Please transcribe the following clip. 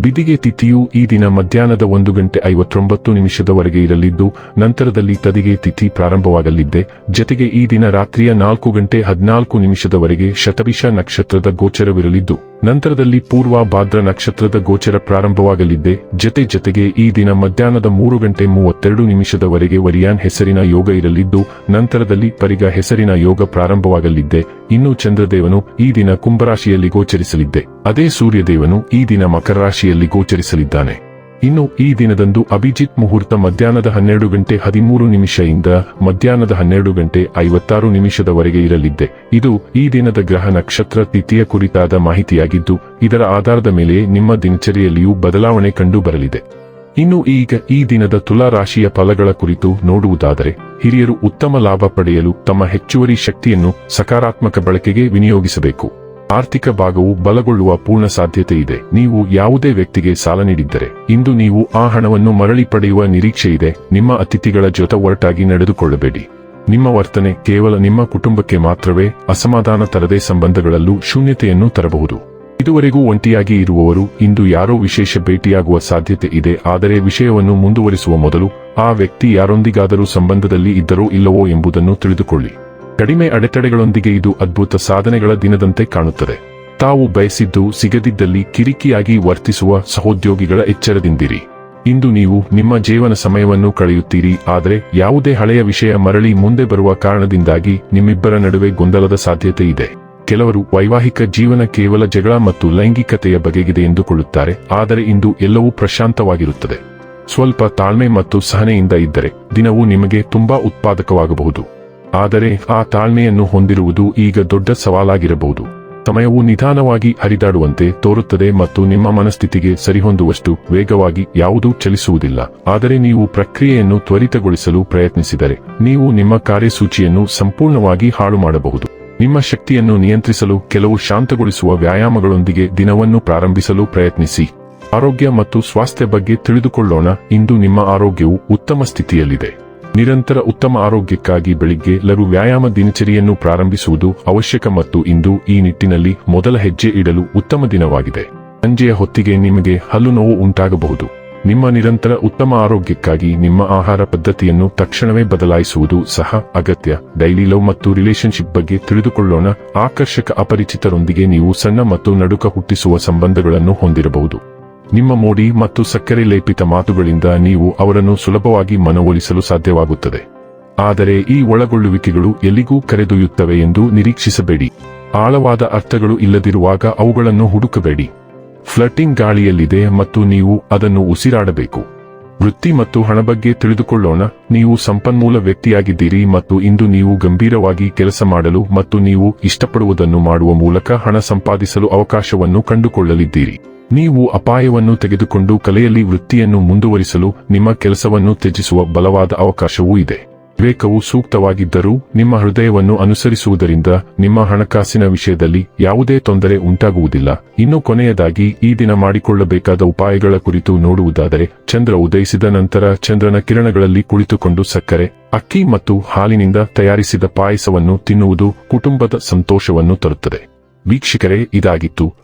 ಬಿದಿಗೆ ತಿಥಿಯು ಈ ದಿನ ಮಧ್ಯಾಹ್ನದ ಒಂದು ಗಂಟೆ ಐವತ್ತೊಂಬತ್ತು ನಿಮಿಷದವರೆಗೆ ಇರಲಿದ್ದು, ನಂತರದಲ್ಲಿ ತದಿಗೆ ತಿಥಿ ಪ್ರಾರಂಭವಾಗಲಿದ್ದೆ. ಜತೆಗೆ ಈ ದಿನ ರಾತ್ರಿಯ ನಾಲ್ಕು ಗಂಟೆ ಹದಿನಾಲ್ಕು ನಿಮಿಷದವರೆಗೆ ಶತಭಿಷ ನಕ್ಷತ್ರದ ಗೋಚರವಿರಲಿದ್ದು. ನಂತರದಲ್ಲಿ ಪೂರ್ವ ಭಾದ್ರ ನಕ್ಷತ್ರದ ಗೋಚರ ಪ್ರಾರಂಭವಾಗಲಿದ್ದೆ ಜತೆ ಜತೆಗೆ ಈ ದಿನ ಮಧ್ಯಾಹ್ನದ ಮೂರು ಗಂಟೆ ಮೂವತ್ತೆರಡು ನಿಮಿಷದವರೆಗೆ ವರಿಯಾನ್ ಹೆಸರಿನ ಯೋಗ ಇರಲಿದ್ದು, ನಂತರದಲ್ಲಿ ಪರಿಗ ಹೆಸರಿನ ಯೋಗ ಪ್ರಾರಂಭವಾಗಲಿದ್ದೆ ಇನ್ನು ಚಂದ್ರದೇವನು ಈ ದಿನ ಕುಂಭರಾಶಿಯಲ್ಲಿ ಗೋಚರಿಸಲಿದ್ದೆ ಅದೇ ಸೂರ್ಯದೇವನು ಈ ದಿನ ಮಕರ ರಾಶಿಯಲ್ಲಿ ಗೋಚರಿಸಲಿದ್ದಾನೆ. ಇನ್ನು ಈ ದಿನದಂದು ಅಭಿಜಿತ್ ಮುಹೂರ್ತ ಮಧ್ಯಾಹ್ನದ ಹನ್ನೆರಡು ಗಂಟೆ ಹದಿಮೂರು ನಿಮಿಷದಿಂದ ಮಧ್ಯಾಹ್ನದ ಹನ್ನೆರಡು ಗಂಟೆ ಐವತ್ತಾರು ನಿಮಿಷದವರೆಗೆ ಇರಲಿದ್ದೆ. ಇದು ಈ ದಿನದ ಗ್ರಹ ನಕ್ಷತ್ರ ತಿಥಿಯ ಕುರಿತಾದ ಮಾಹಿತಿಯಾಗಿದ್ದು, ಇದರ ಆಧಾರದ ಮೇಲೆ ನಿಮ್ಮ ದಿನಚರಿಯಲ್ಲಿಯೂ ಬದಲಾವಣೆ ಕಂಡು ಬರಲಿದೆ ಇನ್ನು ಈಗ ಈ ದಿನದ ತುಲಾ ರಾಶಿಯ ಫಲಗಳ ಕುರಿತು ನೋಡುವುದಾದರೆ, ಹಿರಿಯರು ಉತ್ತಮ ಲಾಭ ಪಡೆಯಲು ತಮ್ಮ ಹೆಚ್ಚುವರಿ ಶಕ್ತಿಯನ್ನು ಸಕಾರಾತ್ಮಕ ಬಳಕೆಗೆ ವಿನಿಯೋಗಿಸಬೇಕು. ಆರ್ಥಿಕ ಭಾಗವು ಬಲಗೊಳ್ಳುವ ಪೂರ್ಣ ಸಾಧ್ಯತೆ ಇದೆ. ನೀವು ಯಾವುದೇ ವ್ಯಕ್ತಿಗೆ ಸಾಲ ನೀಡಿದ್ದರೆ, ಇಂದು ನೀವು ಆ ಹಣವನ್ನು ಮರಳಿ ಪಡೆಯುವ ನಿರೀಕ್ಷೆ ಇದೆ. ನಿಮ್ಮ ಅತಿಥಿಗಳ ಜೊತೆ ಒರಟಾಗಿ ನಡೆದುಕೊಳ್ಳಬೇಡಿ. ನಿಮ್ಮ ವರ್ತನೆ ಕೇವಲ ನಿಮ್ಮ ಕುಟುಂಬಕ್ಕೆ ಮಾತ್ರವೇ ಅಸಮಾಧಾನ ತರದೇ ಸಂಬಂಧಗಳಲ್ಲೂ ಶೂನ್ಯತೆಯನ್ನು ತರಬಹುದು. ಇದುವರೆಗೂ ಒಂಟಿಯಾಗಿ ಇರುವವರು, ಇಂದು ಯಾರೋ ವಿಶೇಷ ಭೇಟಿಯಾಗುವ ಸಾಧ್ಯತೆ ಇದೆ. ಆದರೆ ವಿಷಯವನ್ನು ಮುಂದುವರಿಸುವ ಮೊದಲು ಆ ವ್ಯಕ್ತಿ ಯಾರೊಂದಿಗಾದರೂ ಸಂಬಂಧದಲ್ಲಿ ಇದ್ದರೋ ಇಲ್ಲವೋ ಎಂಬುದನ್ನು ತಿಳಿದುಕೊಳ್ಳಿ. ಕಡಿಮೆ ಅಡೆತಡೆಗಳೊಂದಿಗೆ ಇದು ಅದ್ಭುತ ಸಾಧನೆಗಳ ದಿನದಂತೆ ಕಾಣುತ್ತದೆ. ತಾವು ಬಯಸಿದ್ದು ಸಿಗದಿದ್ದಲ್ಲಿ ಕಿರಿಕಿಯಾಗಿ ವರ್ತಿಸುವ ಸಹೋದ್ಯೋಗಿಗಳ ಎಚ್ಚರದಿಂದಿರಿ. ಇಂದು ನೀವು ನಿಮ್ಮ ಜೀವನ ಸಮಯವನ್ನು ಕಳೆಯುತ್ತೀರಿ, ಆದರೆ ಯಾವುದೇ ಹಳೆಯ ವಿಷಯ ಮರಳಿ ಮುಂದೆ ಬರುವ ಕಾರಣದಿಂದಾಗಿ ನಿಮ್ಮಿಬ್ಬರ ನಡುವೆ ಗೊಂದಲದ ಸಾಧ್ಯತೆ ಇದೆ. ಕೆಲವರು ವೈವಾಹಿಕ ಜೀವನ ಕೇವಲ ಜಗಳ ಮತ್ತು ಲೈಂಗಿಕತೆಯ ಬಗೆಗಿದೆ ಎಂದುಕೊಳ್ಳುತ್ತಾರೆ, ಆದರೆ ಇಂದು ಎಲ್ಲವೂ ಪ್ರಶಾಂತವಾಗಿರುತ್ತದೆ. ಸ್ವಲ್ಪ ತಾಳ್ಮೆ ಮತ್ತು ಸಹನೆಯಿಂದ ಇದ್ದರೆ ದಿನವು ನಿಮಗೆ ತುಂಬಾ ಉತ್ಪಾದಕವಾಗಬಹುದು. ಆದರೆ ಆ ತಾಳ್ಮೆಯನ್ನು ಹೊಂದಿರುವುದು ಈಗ ದೊಡ್ಡ ಸವಾಲಾಗಿರಬಹುದು. ಸಮಯವು ನಿಧಾನವಾಗಿ ಹರಿದಾಡುವಂತೆ ತೋರುತ್ತದೆ ಮತ್ತು ನಿಮ್ಮ ಮನಸ್ಥಿತಿಗೆ ಸರಿಹೊಂದುವಷ್ಟು ವೇಗವಾಗಿ ಯಾವುದೂ ಚಲಿಸುವುದಿಲ್ಲ. ಆದರೆ ನೀವು ಪ್ರಕ್ರಿಯೆಯನ್ನು ತ್ವರಿತಗೊಳಿಸಲು ಪ್ರಯತ್ನಿಸಿದರೆ ನೀವು ನಿಮ್ಮ ಕಾರ್ಯಸೂಚಿಯನ್ನು ಸಂಪೂರ್ಣವಾಗಿ ಹಾಳು ಮಾಡಬಹುದು ನಿಮ್ಮ ಶಕ್ತಿಯನ್ನು ನಿಯಂತ್ರಿಸಲು ಕೆಲವು ಶಾಂತಗೊಳಿಸುವ ವ್ಯಾಯಾಮಗಳೊಂದಿಗೆ ದಿನವನ್ನು ಪ್ರಾರಂಭಿಸಲು ಪ್ರಯತ್ನಿಸಿ. ಆರೋಗ್ಯ ಮತ್ತು ಸ್ವಾಸ್ಥ್ಯ ಬಗ್ಗೆ ತಿಳಿದುಕೊಳ್ಳೋಣ. ಇಂದು ನಿಮ್ಮ ಆರೋಗ್ಯವು ಉತ್ತಮ ಸ್ಥಿತಿಯಲ್ಲಿದೆ. ನಿರಂತರ ಉತ್ತಮ ಆರೋಗ್ಯಕ್ಕಾಗಿ ಬೆಳಿಗ್ಗೆ ಲಘು ವ್ಯಾಯಾಮ ದಿನಚರಿಯನ್ನು ಪ್ರಾರಂಭಿಸುವುದು ಅವಶ್ಯಕ ಮತ್ತು ಇಂದು ಈ ನಿಟ್ಟಿನಲ್ಲಿ ಮೊದಲ ಹೆಜ್ಜೆ ಇಡಲು ಉತ್ತಮ ದಿನವಾಗಿದೆ. ಸಂಜೆಯ ಹೊತ್ತಿಗೆ ನಿಮಗೆ ಹಲ್ಲು ನೋವು ಉಂಟಾಗಬಹುದು. ನಿಮ್ಮ ನಿರಂತರ ಉತ್ತಮ ಆರೋಗ್ಯಕ್ಕಾಗಿ ನಿಮ್ಮ ಆಹಾರ ಪದ್ಧತಿಯನ್ನು ತಕ್ಷಣವೇ ಬದಲಾಯಿಸುವುದು ಸಹ ಅಗತ್ಯ. ಡೈಲಿ ಲವ್ ಮತ್ತು ರಿಲೇಶನ್ಶಿಪ್ ಬಗ್ಗೆ ತಿಳಿದುಕೊಳ್ಳೋಣ. ಆಕರ್ಷಕ ಅಪರಿಚಿತರೊಂದಿಗೆ ನೀವು ಸಣ್ಣ ಮತ್ತು ನಡುಕ ಹುಟ್ಟಿಸುವ ಸಂಬಂಧಗಳನ್ನು ಹೊಂದಿರಬಹುದು. ನಿಮ್ಮ ಮೋಡಿ ಮತ್ತು ಸಕ್ಕರೆ ಲೇಪಿತ ಮಾತುಗಳಿಂದ ನೀವು ಅವರನ್ನು ಸುಲಭವಾಗಿ ಮನವೊಲಿಸಲು ಸಾಧ್ಯವಾಗುತ್ತದೆ. ಆದರೆ ಈ ಒಳಗೊಳ್ಳುವಿಕೆಗಳು ಎಲ್ಲಿಗೂ ಕರೆದೊಯ್ಯುತ್ತವೆ ಎಂದು ನಿರೀಕ್ಷಿಸಬೇಡಿ. ಆಳವಾದ ಅರ್ಥಗಳು ಇಲ್ಲದಿರುವಾಗ ಅವುಗಳನ್ನು ಹುಡುಕಬೇಡಿ. ಫ್ಲಟಿಂಗ್ ಗಾಳಿಯಲ್ಲಿದೆ ಮತ್ತು ನೀವು ಅದನ್ನು ಉಸಿರಾಡಬೇಕು. ವೃತ್ತಿ ಮತ್ತು ಹಣ ಬಗ್ಗೆ ತಿಳಿದುಕೊಳ್ಳೋಣ. ನೀವು ಸಂಪನ್ಮೂಲ ವ್ಯಕ್ತಿಯಾಗಿದ್ದೀರಿ ಮತ್ತು ಇಂದು ನೀವು ಗಂಭೀರವಾಗಿ ಕೆಲಸ ಮಾಡಲು ಮತ್ತು ನೀವು ಇಷ್ಟಪಡುವುದನ್ನು ಮಾಡುವ ಮೂಲಕ ಹಣ ಸಂಪಾದಿಸಲು ಅವಕಾಶವನ್ನು ಕಂಡುಕೊಳ್ಳಲಿದ್ದೀರಿ. ನೀವು ಅಪಾಯವನ್ನು ತೆಗೆದುಕೊಂಡು ಕಲೆಯಲ್ಲಿ ವೃತ್ತಿಯನ್ನು ಮುಂದುವರಿಸಲು ನಿಮ್ಮ ಕೆಲಸವನ್ನು ತ್ಯಜಿಸುವ ಬಲವಾದ ಅವಕಾಶವೂ ಇದೆ. ವಿವೇಕವು ಸೂಕ್ತವಾಗಿದ್ದರೂ ನಿಮ್ಮ ಹೃದಯವನ್ನು ಅನುಸರಿಸುವುದರಿಂದ ನಿಮ್ಮ ಹಣಕಾಸಿನ ವಿಷಯದಲ್ಲಿ ಯಾವುದೇ ತೊಂದರೆ ಉಂಟಾಗುವುದಿಲ್ಲ. ಇನ್ನು ಕೊನೆಯದಾಗಿ, ಈ ದಿನ ಮಾಡಿಕೊಳ್ಳಬೇಕಾದ ಉಪಾಯಗಳ ಕುರಿತು ನೋಡುವುದಾದರೆ, ಚಂದ್ರ ಉದಯಿಸಿದ ನಂತರ ಚಂದ್ರನ ಕಿರಣಗಳಲ್ಲಿ ಕುಳಿತುಕೊಂಡು ಸಕ್ಕರೆ, ಅಕ್ಕಿ ಮತ್ತು ಹಾಲಿನಿಂದ ತಯಾರಿಸಿದ ಪಾಯಸವನ್ನು ತಿನ್ನುವುದು ಕುಟುಂಬದ ಸಂತೋಷವನ್ನು ತರುತ್ತದೆ. ವೀಕ್ಷಕರೇ, ಇದಾಗಿತ್ತು